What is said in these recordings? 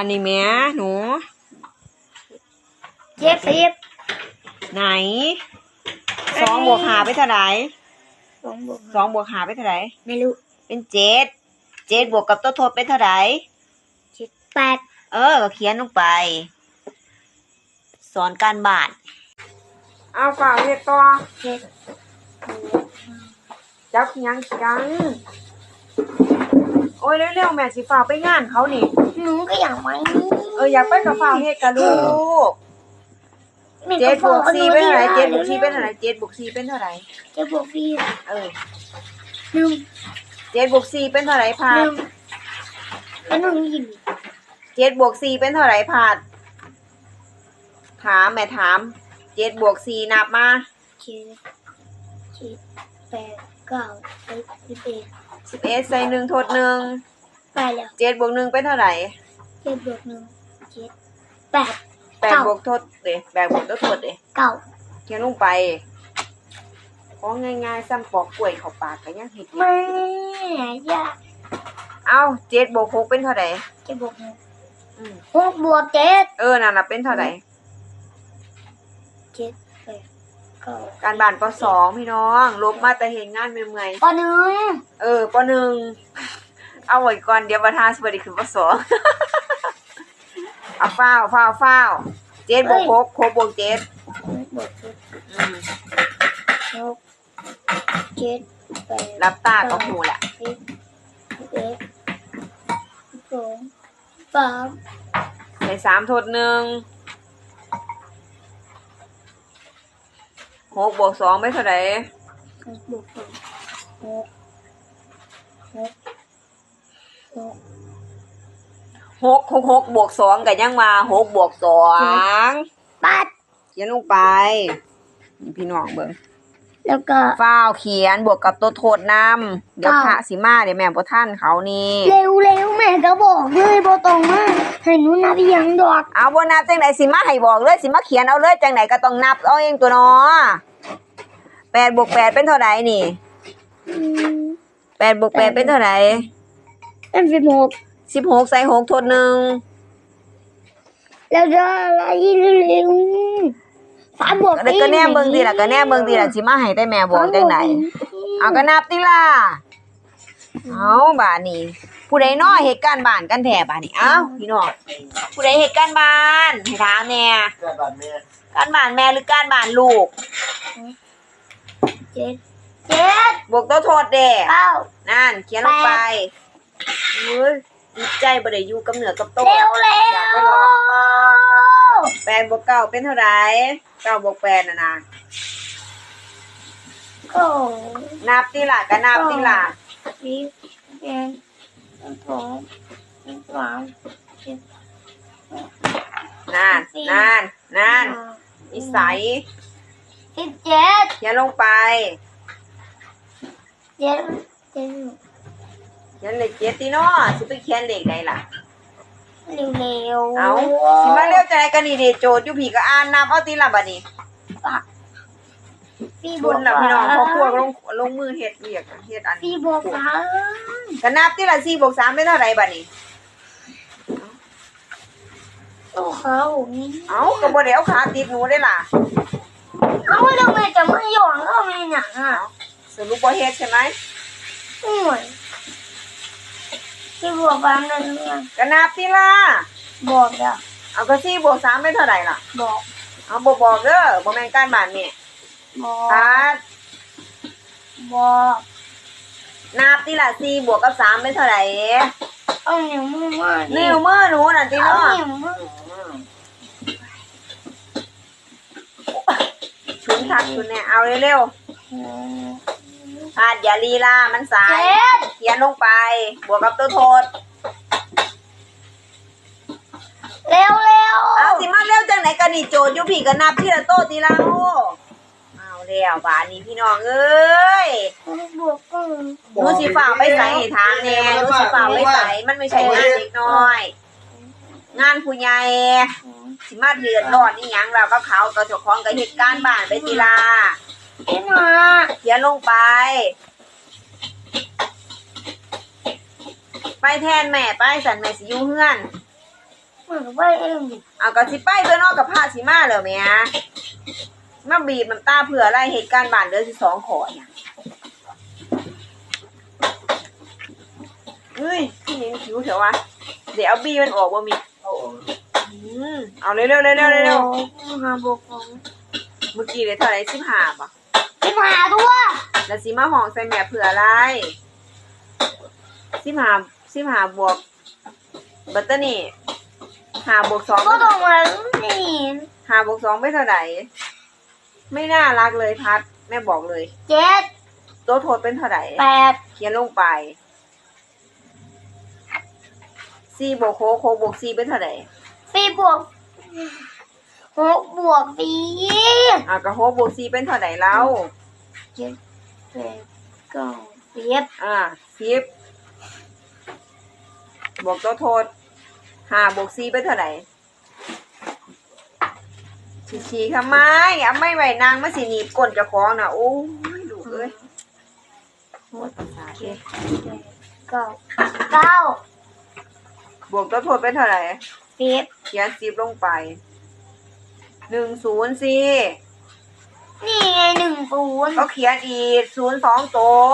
อันนี้แม่หนู เจ็ดสิบไหนสองบวกหาไปเท่าไหร่สองบวกสองบวกหาไปเท่าไหร่ไม่รู้เป็นเจ็ดเจ็ดบวกกับตัวทดเป็นเท่าไหร่เจ็ดแปดเออก็เขียนลงไป สอนการบ้านเอาฝ่าเฮ็ดต่อเจ็ดจับยังยังโอ้ยเร็วๆแม่สิฝ่าไปงานเขานี่ หนูก็อยากไปนี่เอออยากไปกับฝ่าเฮ็ดกับลูกแม่เจ็ดบวกขอสี่เป็นเท่าไหร่หเจ็ดบวกสี่เป็นเท่าไหร่เจ็ดบวกสี่เป็นเท่าไหร่เจ็ดบวกสี่เออหนึ่งเจ็ดบวกสี่เป็นเท่าไหร่พาหดนึ่งแล้วหนึ่งยินเจ็ดบวกสี่เป็นเท่าไหร่พาดถามแม่ถามเจ็ดบวกสี่นับมาเจ็ดเจ็ดแปดเก้าสิบสิบเอ็ด สิบเอ็ดใส่หนึ่งทดหนึ่งไปแล้วเจ็ดบวกหนึ่งเป็นเท่าไหร่เจ็ดบวกหนึ่งเจ็ดแปด แปดเก้า บวกทดเดแปดบวกตัวทดเดเก้าเขียนลงไปของง่ายๆซ้ำปอกกล้วยเข้าปากกันยังเห็ดอยู่ไม่ยากเอาเจ็ดบวกหกเป็นเท่าไหร่เจ็ดบวกหนึ่งอืมหกบวกเจ็ดเออนั่นน่ะเป็นเท่าไหร่ ก้าการบ้านปสองพี่น้องลบมาแต่เห็นงานเมื่อยปหนึ่งๆเออปหนึ่งเอาไว้ก่อนเดี๋ยวประธานสวัสดีขึ้นปสองเอาฟ้าวฟ้าวฟ้าวเจ็ดบวกหกหกบวกเจ็ดบวกเจ็ดอืมหกเจ็ดแปดรับตาก็หูแหละสิบสิบเอ็ดสิบสองสาม ใส่สามทดหนึ่ง หกบวกสองเป็นเท่าไหร่หกบวกสองหกหกหกหกหกหกบวกสองกันยังมาหกบวกสองแปดเขียนลงไปนี่พี่น้องเบิ่งแล้วก็ฟ้าวเขียนบวกกับตัวโทษนำเดี๋ยวเก้าพระสิมาเดี๋ยวแม่บ่ท่านเขานี่เร็วเร็วแม่ก็บอกเลยบอตรงมากให้หนูนับอีหยังดอกเอาบ่นับจังไดสิมาให้บอกเลยสิมาเขียนเอาเลยจังไดก็ต้องนับเอาเองตัวเนาะ แปดบวกแปดเป็นเท่าไหร่นี่อืมแปดบวกแปดเป็นเท่าไหร่เป็นสิบหกสิบหกใส่หกทดหนึ่งแล้วก็อะไรเร็วๆสามบวกแล้วก็แน่เบิ่งดีล่ะก็แน่เบิ่งดีล่ะสิมาให้ได้แม่บอกจังไดเอาก็นับติล่ะเอาบาดนี้ ผู้ใดน้อเหตุการณ์บ้านกันแท้บาดนี้เอ้าพี่น้องผู้ใดเหตุการณ์บ้านให้ถามแน่แค่บ้านแม่การบ้านแม่หรือการบ้านลูก เจ็ดเจ็ดบวกตัวโทษเด้เก้า นั่น เขียนลงไปเฮ้ยจิตใจบ่ได้อยู่กับเหนือกับโตเร็วเร็อยากไปวลองแปดบวกเก้าเป็นเท่าไหร่เก้าบวกแปดน่ะนะโอ้นับติล่ะก็นับติล่ะสิบเอ็ดสิบสองสิบสามสิบ นั่น นั่น นั่นนิสัย สิบเจ็ดเขียนลงไปเจ็ดเจ็ดเขียนเลขเจ็ดติเนาะสิไปเขียนเลขใดล่ะ เร็วเร็วเอาสิมาเร็วจังไดกันนี่เด้โจทย์อยู่พี่ก็อ่านนับเอาติล่ะบัดนี้พี่บบุวญกล่ะพี่น้องพอพวกลงลงมือเฮ็ดเวียกเฮ็ดอันพี่บวกสามก็นับติล่ะ4บวก3เป็นเท่าไหร่บัดนี้ ตัวเขานี่เอ้าก็บ่ได้เอาขาติดหนูได้ล่ะ เอาทำไมจะไม่หย่อนก็ไม่หนักอะสรุปบ่เฮ็ดใช่ไหมโอ้ยพี่บวกบางนั่นเรื่องก็นับติล่ะบอกอะเอาก็4บวก3เป็นเท่าไหร่ล่ะ บอกเอาบ่บอกเด้อบ่แม่นการบ้านนี่บอกครับบอกนับติล่ะ4บวกกับ3เป็นเท่าไหร่เอานิ้วมือมานิ้วมือหนูน่ะติเอาเนาะนิ้วมือ ทักชุนเนี่ยเอาเร็วอืมๆพาดอย่าลีลา มันสายเขียนลงไป บวกกับตัวโทษ เร็วเร็วเอาสิมาเร็วจังไหนกันนี่โจทย์ยู่พี่ก็นับที่ละโต๊ะทีละโอ้เอาแล้วบานนี้พี่น้องเอ้ยบวกกันหนูสิฝ่ากไปใส่ให้ทางแน่หนูสิฝ่ากไปใส่มันไม่ใช่งานเล็กน้อย งานผู้ใหญ่ สิมาเดือดร้อนนี่ยังเราก็เขาก็เจ้าของกับเหตุการณ์บ้านไปทีละเอ็มาเขียนลงไป ไปแทนแม่ไปสันแม่สิอยูเฮือน เหมือนไปเองเอาก็สิไปตัวนอกกับพาสิมาแล้วแหม่มาบีบน้ำตาเผื่ออะไรเหตุการณ์บ้านเดือนสิสองขอเนี่ยเฮ้ยพี่นิ้งคิ้วเถอะวะ เดี๋ยวเอาบีมันออกบ่มี เอาออก อืมเอาเร็วๆเร็วๆเร็วๆเร็วหาบกของๆเมื่อกี้เลยเท่าไหร่สิบห้าป่ะสิบหาตัวแล้วสิมาห้องใส่แม่เผื่ออะไรสิบห้าสิบห้าบวกบัตเตอร์นี่ห้าบวกสองก็ต้องมานี่ห้าบวกสองไม่เท่าไหร่ไม่น่ารักเลยพัดแม่บอกเลยเจ็ดตัวโทษเป็นเท่าไหร่แปดเขียนลงไปสี่บวกโคกโคกบวกสี่เป็นเท่าไหร่ สี่บวกหกบวกสี่อะก็โคกบวกสี่เป็นเท่าไหร่แล้วเจ็ดแปดเก้าสิบอ่าสิบบวกตัวโทษห้าบวกสี่เป็นเท่าไหร่ชีชีทำไมอะไม่ไหวนางมาสิหนีบก้นเจะคล้าของน่ะโอ้ยลูกเอ้ยโอ้ยประสาทเอ้ยเก้าเก้าบวกตัวโทษเป็นเท่าไหร่ สิบเขียนสิบลงไป หนึ่งศูนย์สี่นี่ไงหนึ่งศูนย์ก็เขียนอีกศูนย์สองตัว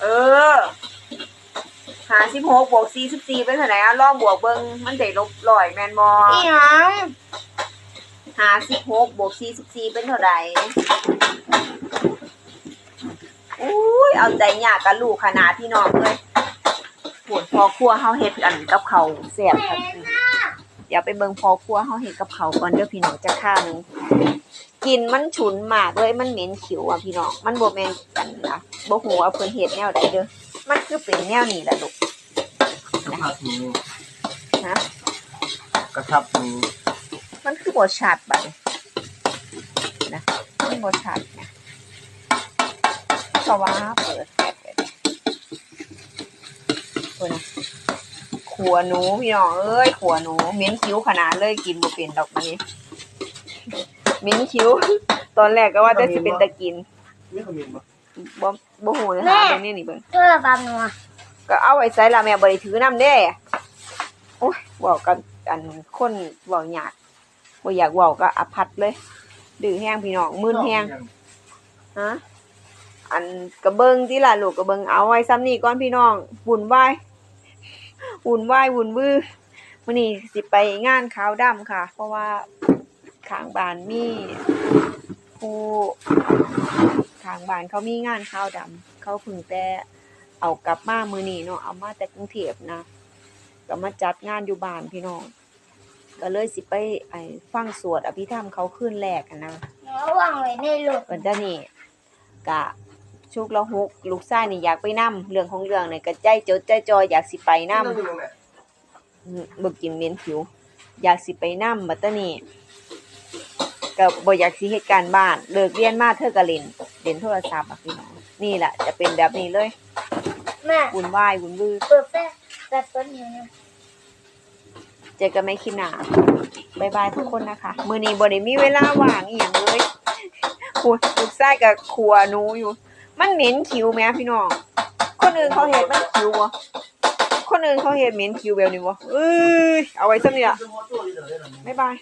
เออ หาสิบหกบวกสี่สิบสี่เป็นเท่าไหร่อะลองบวกเบิ้งมันได้ลบร้อยแมนบออีหยังหาสิบหกบวกสี่สิบสี่เป็นเท่าไหร่อุ้ยเอาใจยากกับลูกขนาดพี่น้องเลย ปวดพอครัวเฮาเฮ็ดกันกับเขาวแซ่บครับเดี๋ยวไปเบิ่งพอครัวเฮาเฮ็ดกับเขาวก่อนเด้อพี่น้องจะข้าวหนึงกลินมันฉุนมากเลยมันเหม็นขิวอะพี่น้องมันบ่แม่นกันนะบ่ฮู้ว่าเพิ่นเฮ็ดแนวใดเด้อมันคือเป็นแนวนี้ล่ะลูกกระทับหมูนะกระทับหมูมันคือบ่ชัดบัดนี้นะมันบ่ชัดนะเพราะว่าเปิดแฟลชไว้ดิโอ้ยนะขัวหนูพี่น้องเอ้ยขัวหนูเหม็นคิ้วขนาดเลยกินบ่เป็นดอกมันนี้เหม็นคิ้ว ตอนแรกก็ว่าจะสิเป็นตะกินไม่ขมิ้นปะบ่บ่ฮู้นะคะเบิ่งนี่นี่เบิ่งเพื่อความนัวก็เอาไว้ใส่ละแม่บ่ได้ถือนำเด้โอ้ยเว้ากันอันคนเว้ายากบ่อยากเว้าก็อภัดเลยดื้อแฮงพี่น้องมึนแฮงฮะ อันกระเบิงที่ล่ะลูกกระเบิงเอาไว้ซ้ำนี่ก่อนพี่น้องวุ่นวายวุ่นวายวุ่นวื้อมื้อนี้สิไปงานขาวดำค่ะ เพราะว่าข้างบ้านมีผู้ข้างบ้านเขามีงานขาวดำเขาเพิ่งแต่เอากลับมามื้อนี้เนาะเอามาแต่กรุงเทพนะก็มาจัดงานอยู่บ้านพี่น้องก็เลยสิไปไอ้ฟังสวดอภิธรรมเขาคืนแรกอะนะแล้ววางไว้ในรถวันเดยวนี่กะ ชุกละหกลูกชายนี่อยากไปนํเรื่องของเรื่องนี่ก็ใจจดใจจออยากสิไปนํนั่งอยู่ตรงไหนบ่กินเหม็นผิว อยากสิไปนํบัดตะนี่ก็บ่อยากสิเฮ็ดการบ้านเลิกเรียนมาเธอก็เล่นเล่นโทรศัพท์อะพี่น้องนี่แหละจะเป็นแบบนี้เลยแม่วุ่นวายวุ่นวือเปิดแป๊บแป๊บต้นนี้นะเจอกันไม่คลิปหน้าบ๊ายบายทุกคนนะคะ มื้อนี้บ่ได้มีเวลาว่างอีหยังเลยพูดลูกชายกับครัวหนูอยู่ มันเหม็นคิวแหม่พี่น้อง คนอื่นเขาเห็นมันคิววะคนอื่นเขาเห็นเหม็นคิวแบบนี้วะเอ้ย เอาไว้ซะเนี่ยจะบ๊ายบาย